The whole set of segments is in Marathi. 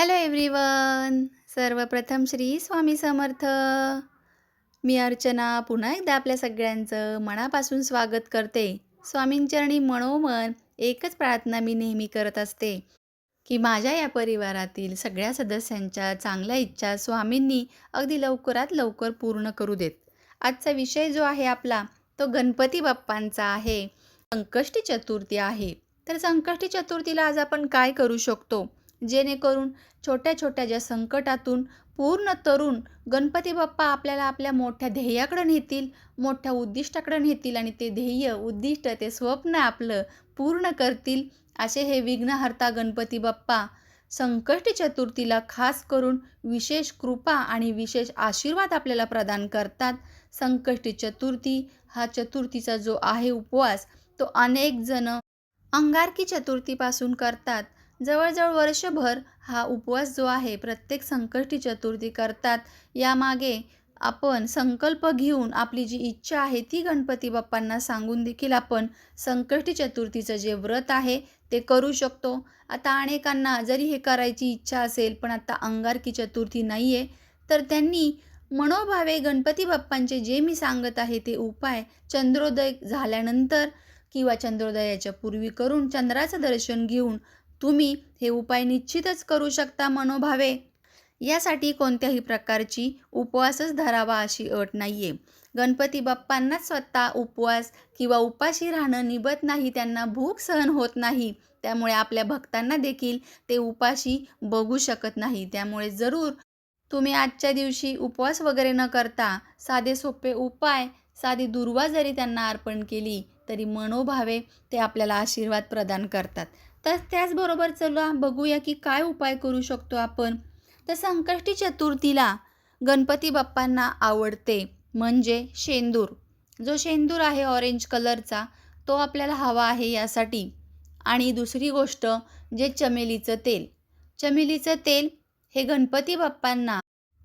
हॅलो एव्हरीवन सर्वप्रथम श्री स्वामी समर्थ. मी अर्चना पुन्हा एकदा आपल्या सगळ्यांचं मनापासून स्वागत करते. स्वामींचरणी मनोमन एकच प्रार्थना मी नेहमी करत असते की माझ्या या परिवारातील सगळ्या सदस्यांच्या चांगल्या इच्छा स्वामींनी अगदी लवकरात लवकर पूर्ण करू देत. आजचा विषय जो आहे आपला तो गणपती बाप्पांचा आहे. संकष्टी चतुर्थी आहे. तर संकष्टी चतुर्थीला आज आपण काय करू शकतो? जेणेकरून छोट्या छोट्या ज्या संकटातून पूर्ण तरुण गणपती बाप्पा आपल्याला आपल्या मोठ्या ध्येयाकडे नेतील मोठ्या उद्दिष्टाकडे नेतील आणि ते ध्येय उद्दिष्ट ते स्वप्न आपलं पूर्ण करतील असे हे विघ्नहर्ता गणपती बाप्पा संकष्ट चतुर्थीला खास करून विशेष कृपा आणि विशेष आशीर्वाद आपल्याला प्रदान करतात. संकष्टी चतुर्थी हा चतुर्थीचा जो आहे उपवास तो अनेक जण अंगारकी चतुर्थीपासून करतात. जवळजवळ वर्षभर हा उपवास जो आहे प्रत्येक संकष्टी चतुर्थी करतात. यामागे आपण संकल्प घेऊन आपली जी इच्छा आहे ती गणपती बाप्पांना सांगून देखील आपण संकष्टी चतुर्थीचं जे व्रत आहे ते करू शकतो. आता अनेकांना जरी हे करायची इच्छा असेल पण आता अंगारकी चतुर्थी नाही आहे तर त्यांनी मनोभावे गणपती बाप्पांचे जे मी सांगत आहे ते उपाय चंद्रोदय झाल्यानंतर किंवा चंद्रोदयाच्या पूर्वी करून चंद्राचं दर्शन घेऊन तुम्ही हे उपाय निश्चितच करू शकता मनोभावे. यासाठी कोणत्याही प्रकारची उपवासच धरावा अशी अट नाही आहे गणपती बाप्पांनाच स्वतः उपवास किंवा उपाशी राहणं निभत नाही त्यांना भूक सहन होत नाही. त्यामुळे आपल्या भक्तांना देखील ते उपाशी बघू शकत नाही. त्यामुळे जरूर तुम्ही आजच्या दिवशी उपवास वगैरे न करता साधे सोपे उपाय साधी दुर्वा जरी त्यांना अर्पण केली तरी मनोभावे ते आपल्याला आशीर्वाद प्रदान करतात. तर त्याचबरोबर चला बघूया की काय उपाय करू शकतो आपण. तर संकष्टी चतुर्थीला गणपती बाप्पांना आवडते म्हणजे शेंदूर. जो शेंदूर आहे ऑरेंज कलरचा तो आपल्याला हवा आहे यासाठी. आणि दुसरी गोष्ट जे चमेलीचं तेल. चमेलीचं तेल हे गणपती बाप्पांना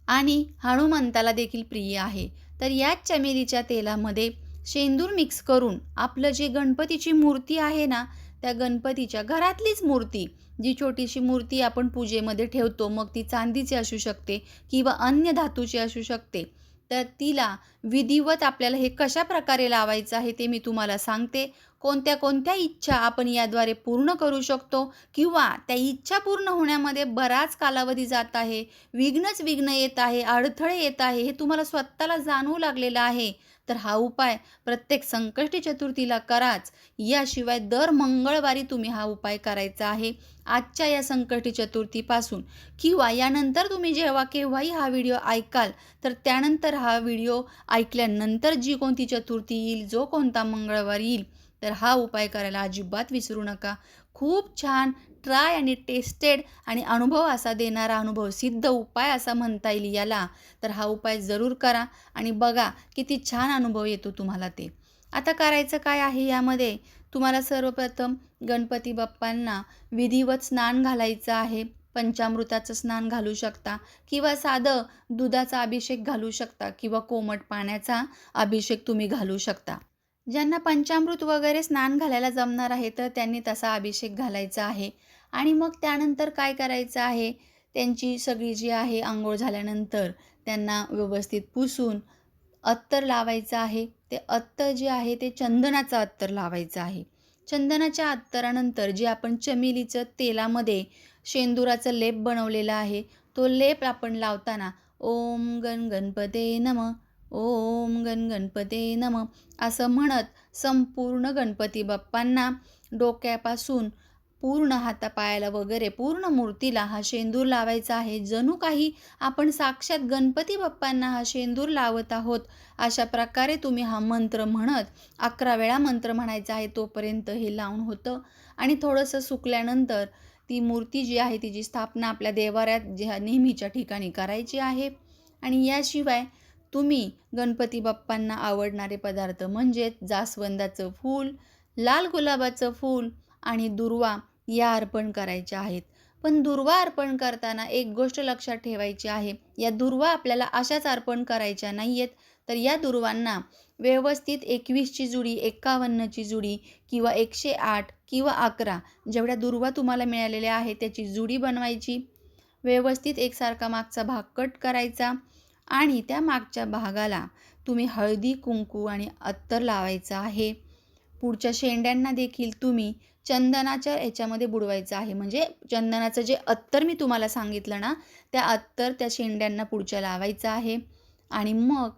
आणि हनुमंताला देखील प्रिय आहे. तर याच चमेलीच्या तेलामध्ये शेंदूर मिक्स करून आपलं जे गणपतीची मूर्ती आहे ना त्या गणपतीच्या घरातलीच मूर्ती. जी छोटीशी मूर्ती आपण पूजेमध्ये ठेवतो मग ती चांदीची असू शकते किंवा अन्य धातूची असू शकते. तर तिला विधिवत आपल्याला हे कशा प्रकारे लावायचं आहे ते मी तुम्हाला सांगते. कोणत्या कोणत्या इच्छा आपण याद्वारे पूर्ण करू शकतो? किंवा त्या इच्छा पूर्ण होण्यामध्ये बराच कालावधी जात आहे. विघ्नच विघ्न येत आहे अडथळे येत आहे हे तुम्हाला स्वतःला जाणवू लागलेलं आहे. तर हा उपाय प्रत्येक संकष्टी चतुर्थीला कराच. याशिवाय दर मंगळवारी तुम्ही हा उपाय करायचा आहे. आजच्या या संकष्टी चतुर्थीपासून. किंवा यानंतर तुम्ही जेव्हा केव्हाही हा व्हिडिओ ऐकाल तर त्यानंतर हा व्हिडिओ ऐकल्यानंतर जी कोणती चतुर्थी येईल जो कोणता मंगळवार येईल तर हा उपाय करायला अजिबात विसरू नका. खूप छान ट्राय आणि टेस्टेड आणि अनुभव असा देणारा अनुभव सिद्ध उपाय असा म्हणता येईल याला. तर हा उपाय जरूर करा आणि बघा किती छान अनुभव येतो तुम्हाला ते. आता करायचं काय आहे यामध्ये? तुम्हाला सर्वप्रथम गणपती बाप्पांना विधिवत स्नान घालायचं आहे. पंचामृताचं स्नान घालू शकता किंवा साधं दुधाचा अभिषेक घालू शकता किंवा कोमट पाण्याचा अभिषेक तुम्ही घालू शकता. ज्यांना पंचामृत वगैरे स्नान घालायला जमणार आहे तर त्यांनी तसा अभिषेक घालायचा आहे. आणि मग त्यानंतर काय करायचं आहे? त्यांची सगळी जी आहे आंघोळ झाल्यानंतर त्यांना व्यवस्थित पुसून अत्तर लावायचं आहे. ते अत्तर जे आहे ते चंदनाचं अत्तर लावायचं आहे. चंदनाच्या अत्तरानंतर जे आपण चमेलीचं तेलामध्ये शेंदुराचं लेप बनवलेला आहे तो लेप आपण लावताना ओम गण गणपते नम ओम गण गणपते नम. असं म्हणत संपूर्ण गणपती बाप्पांना डोक्यापासून पूर्ण हातापायाला वगैरे पूर्ण मूर्तीला हा शेंदूर लावायचा आहे. जणू काही आपण साक्षात गणपती बाप्पांना हा शेंदूर लावत आहोत अशा प्रकारे तुम्ही हा मंत्र म्हणत अकरा वेळा मंत्र म्हणायचा आहे तोपर्यंत हे लावून होतं. आणि थोडंसं सुकल्यानंतर ती मूर्ती जी आहे तिची स्थापना आपल्या देवाऱ्यात ज्या नेहमीच्या ठिकाणी करायची आहे. आणि याशिवाय तुम्ही गणपती बाप्पांना आवडणारे पदार्थ म्हणजेच जास्वंदाचं फूल लाल गुलाबाचं फूल आणि दुर्वा या अर्पण करायच्या आहेत. पण दुर्वा अर्पण करताना एक गोष्ट लक्षात ठेवायची आहे. या दुर्वा आपल्याला अशाच अर्पण करायच्या नाही आहेत तर या दुर्वांना व्यवस्थित एकवीसची जुडी एकावन्नची जुडी किंवा एकशे आठ किंवा अकरा जेवढ्या दुर्वा तुम्हाला मिळालेल्या आहेत त्याची जुडी बनवायची. व्यवस्थित एकसारखा मागचा भाग कट करायचा. आणि त्या मागच्या भागाला तुम्ही हळदी कुंकू आणि अत्तर लावायचं आहे. पुढच्या शेंड्यांना देखील तुम्ही चंदनाच्या याच्यामध्ये बुडवायचं आहे. म्हणजे चंदनाचं जे अत्तर मी तुम्हाला सांगितलं ना त्या अत्तर त्या शेंड्यांना पुढच्या लावायचं आहे. आणि मग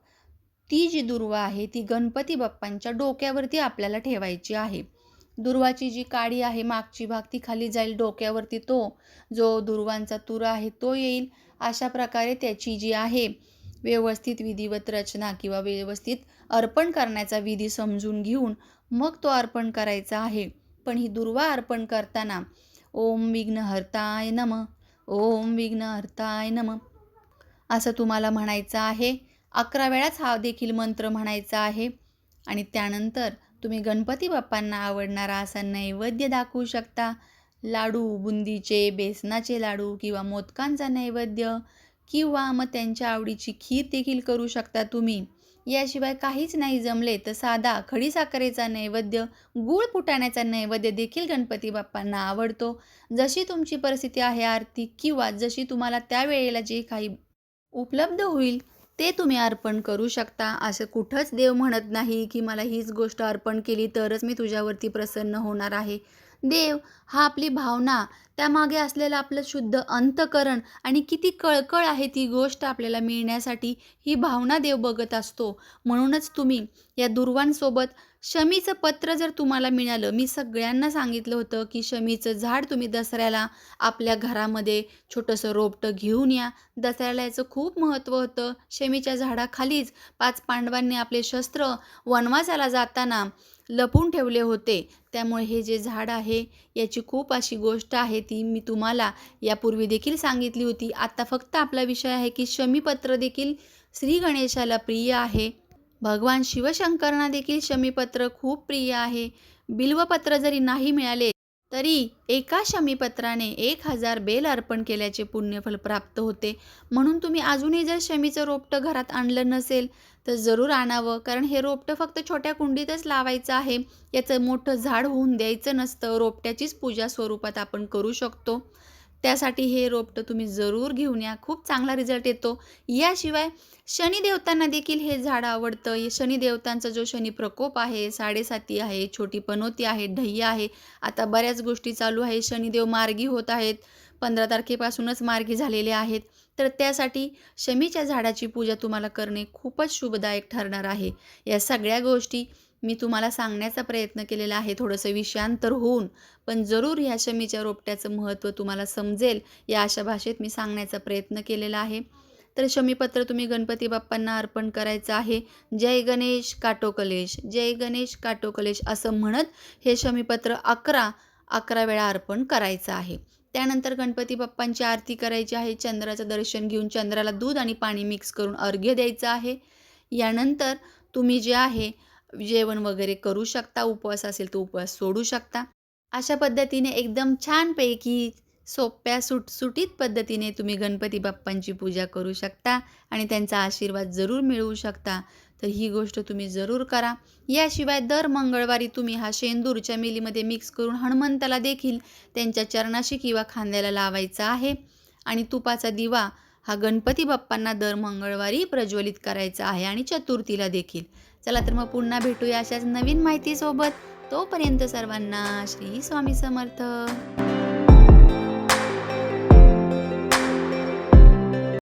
ती जी दुर्वा आहे ती गणपती बाप्पांच्या डोक्यावरती आपल्याला ठेवायची आहे. दुर्वाची जी काडी आहे मागची भाग ती खाली जाईल डोक्यावरती तो जो दुर्वांचा तुरा आहे तो येईल. अशा प्रकारे त्याची जी आहे व्यवस्थित विधिवत रचना किंवा व्यवस्थित अर्पण करण्याचा विधी समजून घेऊन मग तो अर्पण करायचा आहे. पण ही दुर्वा अर्पण करताना ओम विघ्नहर्ताय नम ओम विघ्नहर्ताय नम असं तुम्हाला म्हणायचं आहे. अकरा वेळाच हा देखील मंत्र म्हणायचा आहे. आणि त्यानंतर तुम्ही गणपती बाप्पांना आवडणारा असा नैवेद्य दाखवू शकता. लाडू बुंदीचे बेसनाचे लाडू किंवा मोदकांचा नैवेद्य किंवा मग त्यांच्या आवडीची खीर देखील करू शकता तुम्ही. याशिवाय काहीच नाही जमले तर साधा खडीसाखरेचा नैवेद्य गूळ फुटाण्याचा नैवेद्य देखील गणपती बाप्पांना आवडतो. जशी तुमची परिस्थिती आहे आर्थिक किंवा जशी तुम्हाला त्यावेळेला जे काही उपलब्ध होईल ते तुम्ही अर्पण करू शकता. असं कुठंच देव म्हणत नाही की मला हीच गोष्ट अर्पण केली तरच मी तुझ्यावरती प्रसन्न होणार आहे. देव हा आपली भावना त्यामागे असलेलं आपलं शुद्ध अंतकरण आणि किती कळकळ आहे ती गोष्ट आपल्याला मिळण्यासाठी ही भावना देव बघत असतो. म्हणूनच तुम्ही या दुर्वांसोबत शमीचं पत्र जर तुम्हाला मिळालं मी सगळ्यांना सांगितलं होतं की शमीचं झाड तुम्ही दसऱ्याला आपल्या घरामध्ये छोटंसं रोपटं घेऊन या. दसऱ्याला याचं खूप महत्त्व होतं. शमीच्या झाडाखालीच पाच पांडवांनी आपले शस्त्र वनवासाला जाताना लपून ठेवले होते. त्यामुळे हे जे झाड आहे याची खूप अशी गोष्ट आहे ती मी तुम्हाला यापूर्वी देखील सांगितली होती. आता फक्त आपला विषय आहे की शमीपत्र देखील श्री गणेशाला प्रिय आहे. भगवान शिवशंकरांना देखील शमीपत्र खूप प्रिय आहे. बिल्वपत्र जरी नाही मिळाले तरी एका शमीपत्राने एक हजार बेल अर्पण केल्याचे पुण्यफल प्राप्त होते. म्हणून तुम्ही अजूनही जर शमीचं रोपटं घरात आणलं नसेल तर जरूर आणावं. कारण हे रोपटं फक्त छोट्या कुंडीतच लावायचं आहे. याचं मोठं झाड होऊन द्यायचं नसतं. रोपट्याचीच पूजा स्वरूपात आपण करू शकतो. त्यासाठी हे रोपटं तुम्ही जरूर घेऊन या. खूप चांगला रिझल्ट येतो. याशिवाय शनिदेवतांना देखील हे झाड आवडतं. हे शनिदेवतांचा जो शनी प्रकोप आहे साडेसाती आहे छोटी पनोती आहे ढय्या आहे आता बऱ्याच गोष्टी चालू आहे. शनिदेव मार्गी होत आहेत. पंधरा तारखेपासूनच मार्गी झालेले आहेत. तर त्यासाठी शमीच्या झाडाची पूजा तुम्हाला करणे खूपच शुभदायक ठरणार आहे. या सगळ्या गोष्टी मी तुम्हाला सांगण्याचा प्रयत्न केलेला आहे. थोडंसं विषयांतर होऊन पण जरूर ह्या शमीच्या रोपट्याचं महत्त्व तुम्हाला समजेल या अशा भाषेत मी सांगण्याचा प्रयत्न केलेला आहे. तर शमीपत्र तुम्ही गणपती बाप्पांना अर्पण करायचं आहे. जय गणेश काटोकलेश जय गणेश काटोकलेश असं म्हणत हे शमीपत्र अकरा अकरा वेळा अर्पण करायचं आहे. त्यानंतर गणपती बाप्पांची आरती करायची आहे. चंद्राचं दर्शन घेऊन चंद्राला दूध आणि पाणी मिक्स करून अर्घ्य द्यायचं आहे. यानंतर तुम्ही जे आहे जेवण वगैरे करू शकता. उपवास असेल तर उपवास सोडू शकता. अशा पद्धतीने एकदम छानपैकी सोप्या सुटसुटीत पद्धतीने तुम्ही गणपती बाप्पांची पूजा करू शकता आणि त्यांचा आशीर्वाद जरूर मिळवू शकता. तर ही गोष्ट तुम्ही जरूर करा. याशिवाय दर मंगळवारी तुम्ही हा शेंदूर चमेलीमध्ये मिक्स करून हनुमंताला देखील त्यांच्या चरणाशी किंवा खांद्याला लावायचा आहे. आणि तुपाचा दिवा हा गणपती बाप्पांना दर मंगळवारी प्रज्वलित करायचा आहे आणि चतुर्थीला देखील. चला तर मग पुन्हा भेटूया अशाच नवीन माहितीसोबत. तोपर्यंत सर्वांना श्री स्वामी समर्थ.